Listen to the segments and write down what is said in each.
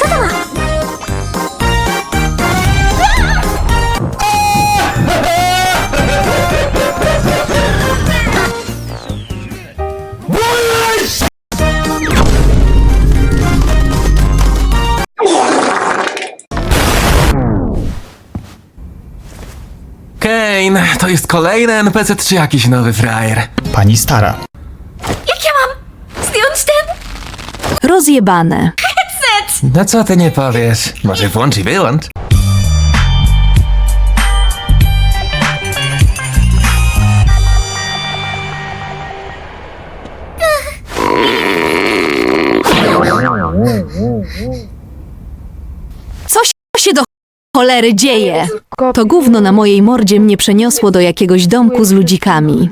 Co to ma? Kane, to jest kolejny NPC czy jakiś nowy frajer? Pani stara. Jak ja mam zdjąć ten Rozjebane. No co ty nie powiesz? Może włącz i wyłącz? Co się do cholery dzieje? To gówno na mojej mordzie mnie przeniosło do jakiegoś domku z ludzikami.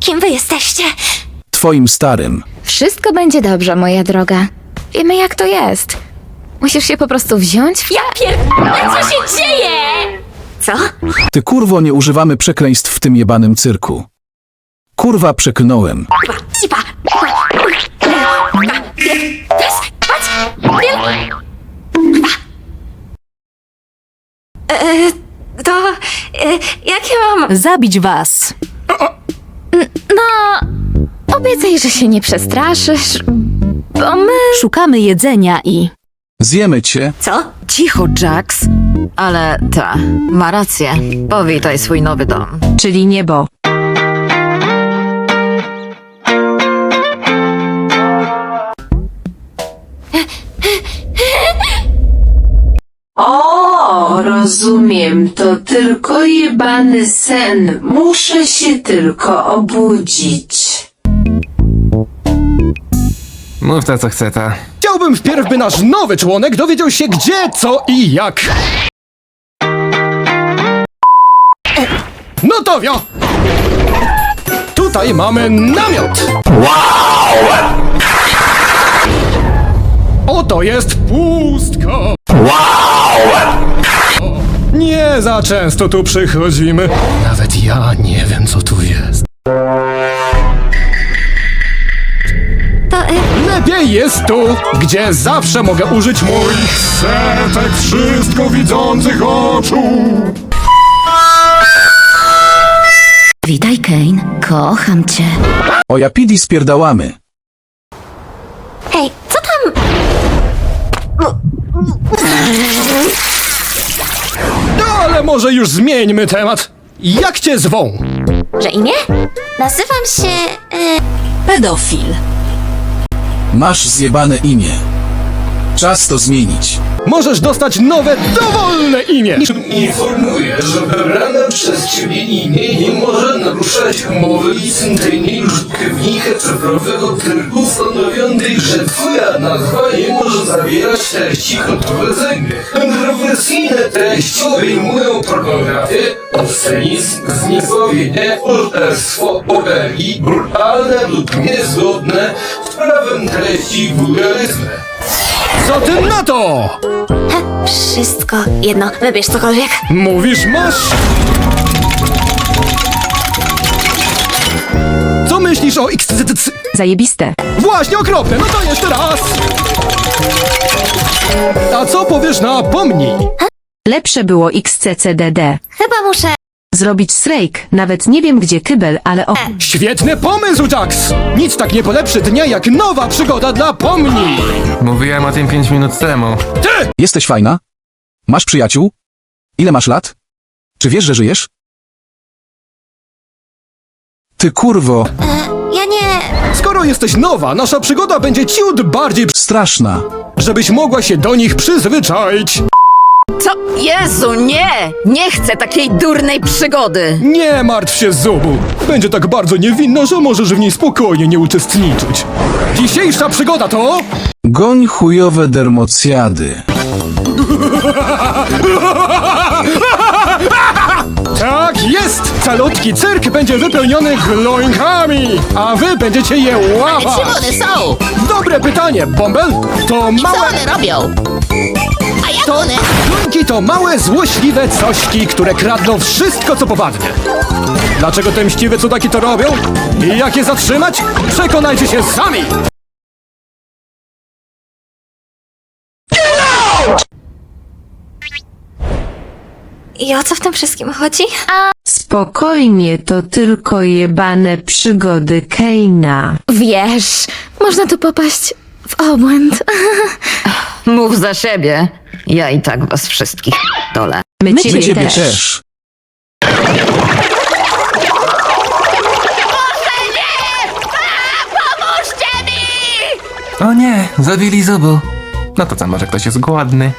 Kim wy jesteście? Twoim starym. Wszystko będzie dobrze, moja droga. Wiemy, jak to jest. Musisz się po prostu wziąć w... Ja pier... Co się dzieje? Co? Ty kurwo nie używamy przekleństw w tym jebanym cyrku. Kurwa przeklnąłem. Cipa. Teraz, patrz. E, to... E, jak ja mam... Zabić was. No, obiecaj, że się nie przestraszysz, bo my... Szukamy jedzenia i... Zjemy cię. Co? Cicho, Jax. Ale ta, ma rację. Powitaj swój nowy dom. Czyli niebo. O, rozumiem, to tylko jebany sen. Muszę się tylko obudzić. Mów to co chce ta. Chciałbym wpierw, by nasz nowy członek dowiedział się gdzie, co i jak. No to wio! Tutaj mamy namiot! Wow! Oto jest pustka! Wow! Nie za często tu przychodzimy. Nawet ja nie wiem, co tu jest. To... E, Lepiej jest tu, gdzie zawsze mogę użyć moich setek wszystko widzących oczu. Witaj, Kane. Kocham cię. O Japidi spierdałamy. hej, co tam... No ale może już zmieńmy temat. Jak cię zwą? Że imię? Nazywam się... E, Pedofil. Masz zjebane imię. Czas to zmienić. Możesz dostać nowe, dowolne imię. Informuję, że wybrane przez Ciebie imię naruszać umowy licencyjnej użytkownika cyfrowego trybu stanowionej, że Twoja nazwa nie może zawierać treści kontrowersyjnych. Kontrowersyjne treści obejmują pornografię, obscenizm, zniesławienie, morderstwo, obelgi, brutalne lub niezgodne z prawem treści wulgaryzmy. Co ty na to? he, wszystko jedno. Wybierz cokolwiek. Mówisz masz? Myślisz o XCCC? Zajebiste. Właśnie okropne, no to jeszcze raz! A co powiesz na pomnij? Lepsze było XCCDD. Chyba muszę... Zrobić strajk. Nawet nie wiem gdzie kybel, ale o... Świetny pomysł, Jax! Nic tak nie polepszy dnia jak nowa przygoda dla pomni! Mówiłem o tym 5 minut temu. Ty! Jesteś fajna? Masz przyjaciół? Ile masz lat? Czy wiesz, że żyjesz? Ty kurwo, Ja nie... Skoro jesteś nowa, nasza przygoda będzie ciut bardziej, straszna. żebyś mogła się do nich przyzwyczaić. Co? Jezu, nie! Nie chcę takiej durnej przygody! Nie martw się, Zubu. Będzie tak bardzo niewinna, że możesz w niej spokojnie nie uczestniczyć. Dzisiejsza przygoda to... Goń chujowe dermocjady. Jest! Calutki cyrk będzie wypełniony gloinkami, a wy będziecie je łapać! są? Dobre pytanie, Bąbel! To małe... robią? A jak To... Gloinki to małe, złośliwe cośki, które kradną wszystko, co popadnie. Dlaczego te mściwe cudaki to robią? I jak je zatrzymać? Przekonajcie się sami! I o co w tym wszystkim chodzi? Spokojnie, to tylko jebane przygody Keina. Wiesz, można tu popaść w obłęd. Mów za siebie. Ja i tak was wszystkich dole. My, My ciebie, ciebie też. też. O nie, zabili zubu. No to co, może ktoś jest głodny?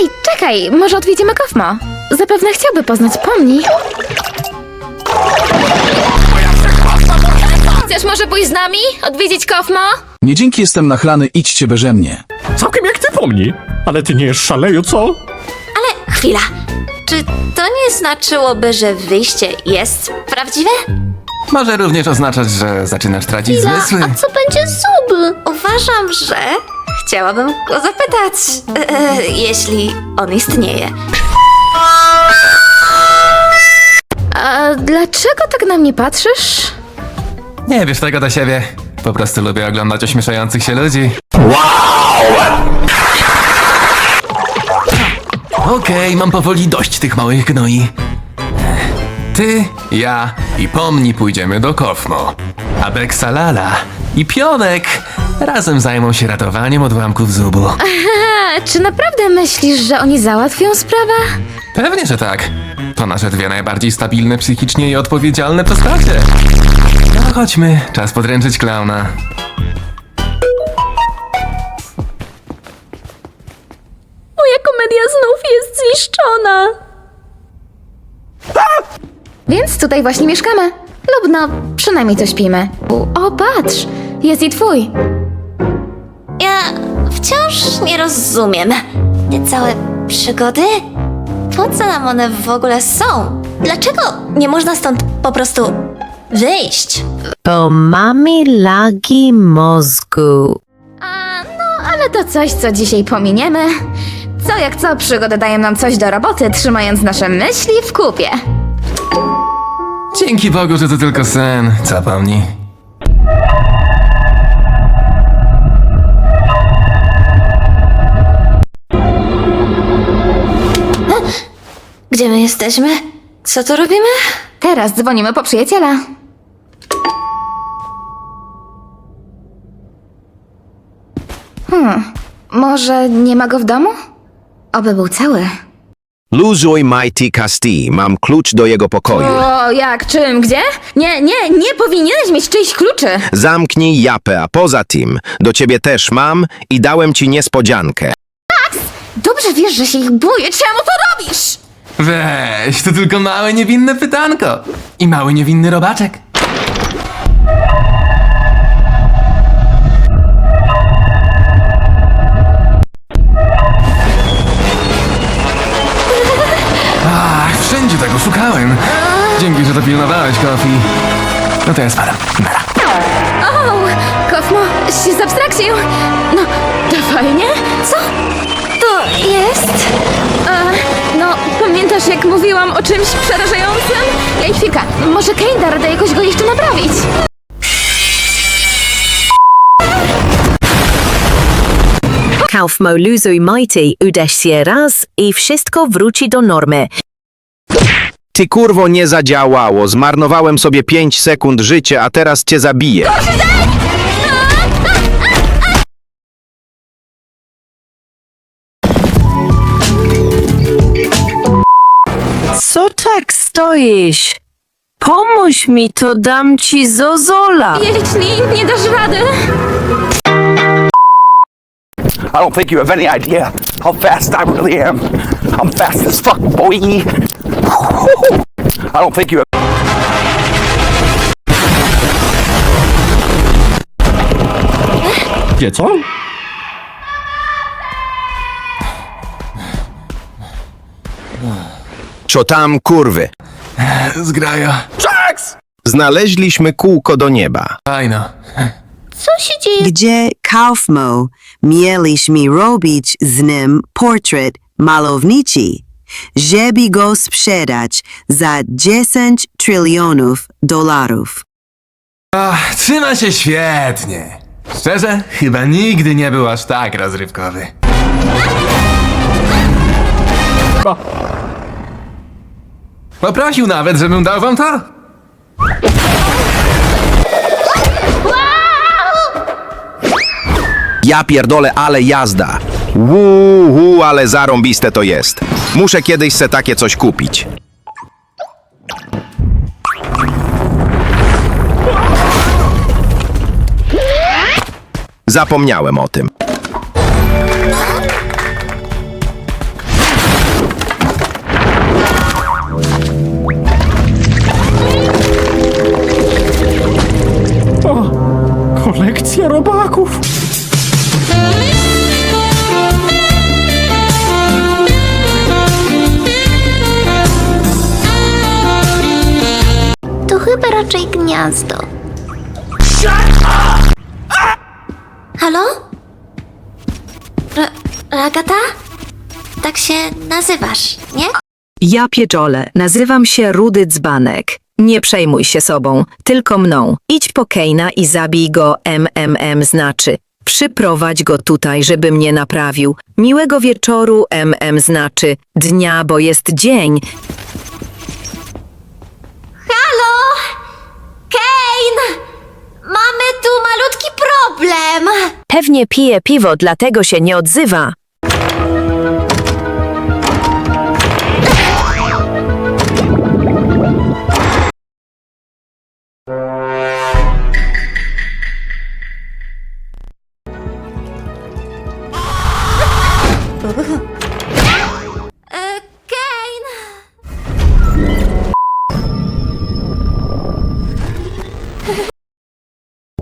Ej, czekaj, może odwiedzimy Kofmo? Zapewne chciałby poznać pomni. Chcesz może pójść z nami? Odwiedzić Kofmo? Nie dzięki jestem nachlany, idźcie beże mnie. Całkiem jak ty pomni. Ale ty nie szaleju, co? Ale chwila. Czy to nie znaczyłoby, że wyjście jest prawdziwe? Może również oznaczać, że zaczynasz tracić zmysły. A co będzie z Zub? Uważam, że chciałabym go zapytać, e, jeśli on istnieje. A dlaczego tak na mnie patrzysz? Nie wiesz tego do siebie. Po prostu lubię oglądać ośmieszających się ludzi. Okej, mam powoli dość tych małych gnoi. Ty, ja i Pomni pójdziemy do Kofmo. A Beksalala i Pionek razem zajmą się ratowaniem odłamków zubu. A, czy naprawdę myślisz, że oni załatwią sprawę? Pewnie, że tak. To nasze dwie najbardziej stabilne psychicznie i odpowiedzialne postacie. No chodźmy, czas podręczyć klauna. Moja komedia znów jest zniszczona. Więc tutaj właśnie mieszkamy. Lub no, przynajmniej to śpimy. O, patrz, jest i twój. Wciąż nie rozumiem. Te całe przygody? Po co nam one w ogóle są? Dlaczego nie można stąd po prostu wyjść? To mamy lagi mózgu. A, no, ale to coś, co dzisiaj pominiemy. Co jak co, przygody dają nam coś do roboty, trzymając nasze myśli w kupie. Dzięki Bogu, że to tylko sen. Co Gdzie my jesteśmy? Co tu robimy? Teraz dzwonimy po przyjaciela. Hmm, może nie ma go w domu? Oby był cały. Luzuj Mighty Casti. Mam klucz do jego pokoju. O, jak, czym, gdzie? Nie, nie, nie powinieneś mieć czyichś kluczy. Zamknij japę, a poza tym do ciebie też mam i dałem ci niespodziankę. Dobrze wiesz, że się ich boję. Czemu to robisz? Weź, to tylko małe niewinne pytanko. I mały niewinny robaczek. Ach, wszędzie tego szukałem. Dzięki, że to pilnowałeś, Kofi. No to ja spadam. Nara. O, Kofmo, się zabstrakcję. No, to fajnie. Co? To jest... Pamiętasz jak mówiłam o czymś przerażającym? Ej, chwilka, może Kane da jakoś go jeszcze naprawić? Kaufmo luzuj mighty, uderz się raz i wszystko wróci do normy. Ty kurwo nie zadziałało. Zmarnowałem sobie 5 sekund życia, a teraz cię zabiję. Tak stoisz? Pomóż mi, to dam ci zozola. Jeśli nie dasz rady... I don't think you have any idea how fast I really am. I'm fast as fuck, boy. I don't think you have. Wie co? Co tam kurwy? Zgraja. Znaleźliśmy kółko do nieba. Fajno. Co się dzieje? Gdzie Kaufmo mieliśmy robić z nim portret malowniczy, żeby go sprzedać za 10 trylionów dolarów. Ach, trzyma się świetnie. Szczerze, chyba nigdy nie był aż tak rozrywkowy. Poprosił nawet, żebym dał wam to. Ja pierdolę, ale jazda. Uuu, ale zarąbiste to jest. Muszę kiedyś se takie coś kupić. Zapomniałem o tym. Gniazdo. Halo? Ra- Ragata? Tak się nazywasz, nie? Ja pieczole, nazywam się Rudy Dzbanek. Nie przejmuj się sobą, tylko mną. Idź po Kejna i zabij go MMM znaczy. Przyprowadź go tutaj, żeby mnie naprawił. Miłego wieczoru MM znaczy. Dnia, bo jest dzień. Kane! Mamy tu malutki problem. Pewnie pije piwo, dlatego się nie odzywa.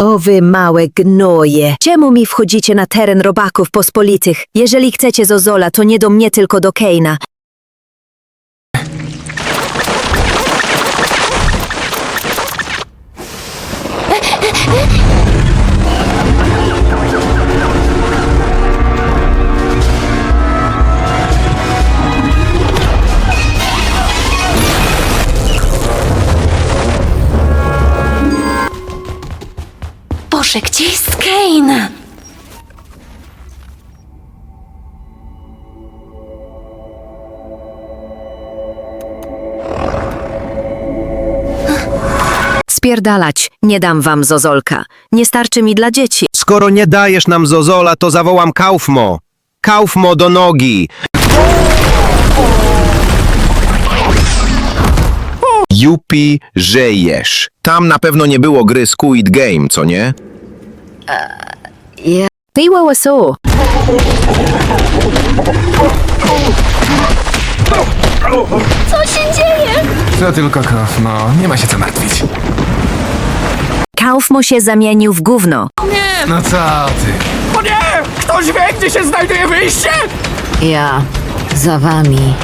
O wy małe gnoje! Czemu mi wchodzicie na teren robaków pospolitych? Jeżeli chcecie Zozola, to nie do mnie, tylko do Kejna. Spierdalać, nie dam wam Zozolka. Nie starczy mi dla dzieci. Skoro nie dajesz nam Zozola, to zawołam Kaufmo. Kaufmo do nogi. Jupi, żyjesz. Tam na pewno nie było gry Squid Game, co nie? Ty łałasu. Co się dzieje? To tylko Kofmo, nie ma się co martwić. Kaufmo się zamienił w gówno. Nie, no co ty? O nie! Ktoś wie, gdzie się znajduje wyjście? Ja za wami.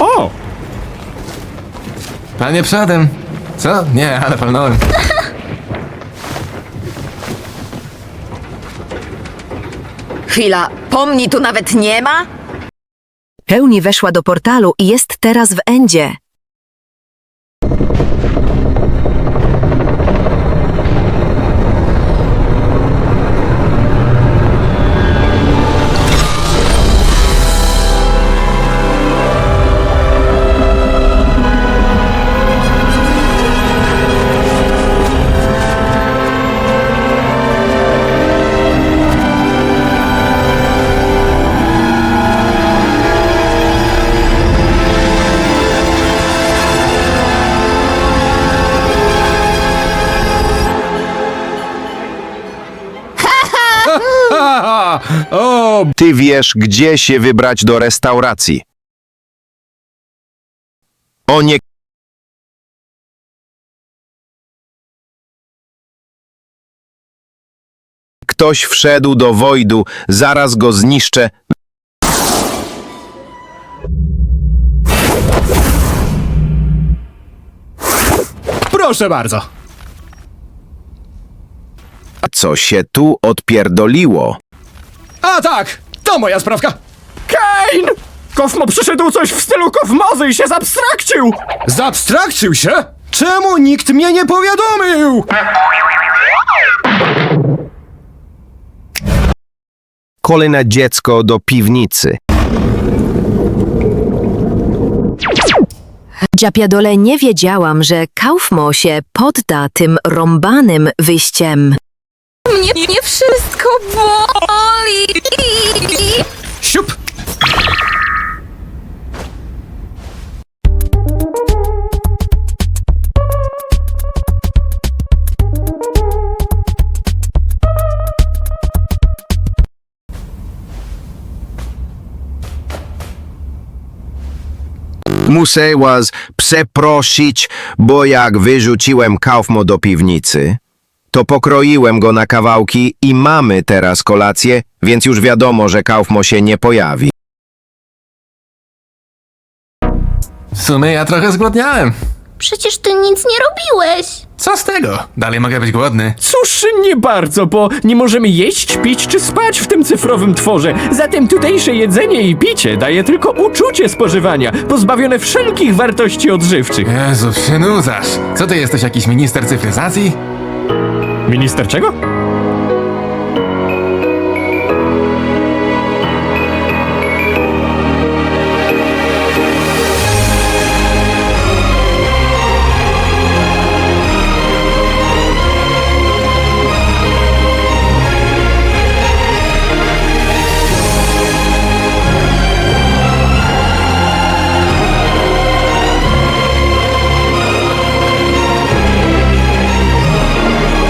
O! Panie przodem. Co? Nie, ale palnąłem. Chwila, pomni tu nawet nie ma? Pełni weszła do portalu i jest teraz w Endzie. Ty wiesz, gdzie się wybrać do restauracji. O nie. Ktoś wszedł do Wojdu, zaraz go zniszczę. proszę bardzo. Co się tu odpierdoliło? A tak, to moja sprawka. Kane! Kofmo przyszedł coś w stylu kofmozy i się zabstrakcił! Zabstrakcił się? Czemu nikt mnie nie powiadomił? Kolejne dziecko do piwnicy. Dziapiadole nie wiedziałam, że Kaufmo się podda tym rąbanym wyjściem. Mnie, mnie wszystko boli! Muszę was przeprosić, bo jak wyrzuciłem Kaufmo do piwnicy, to pokroiłem go na kawałki i mamy teraz kolację, więc już wiadomo, że Kaufmo się nie pojawi. W sumie ja trochę zgłodniałem. Przecież ty nic nie robiłeś. Co z tego? Dalej mogę być głodny. Cóż, nie bardzo, bo nie możemy jeść, pić czy spać w tym cyfrowym tworze. Zatem tutejsze jedzenie i picie daje tylko uczucie spożywania, pozbawione wszelkich wartości odżywczych. Jezu, się nudzasz. Co ty jesteś, jakiś minister cyfryzacji? Minister czego?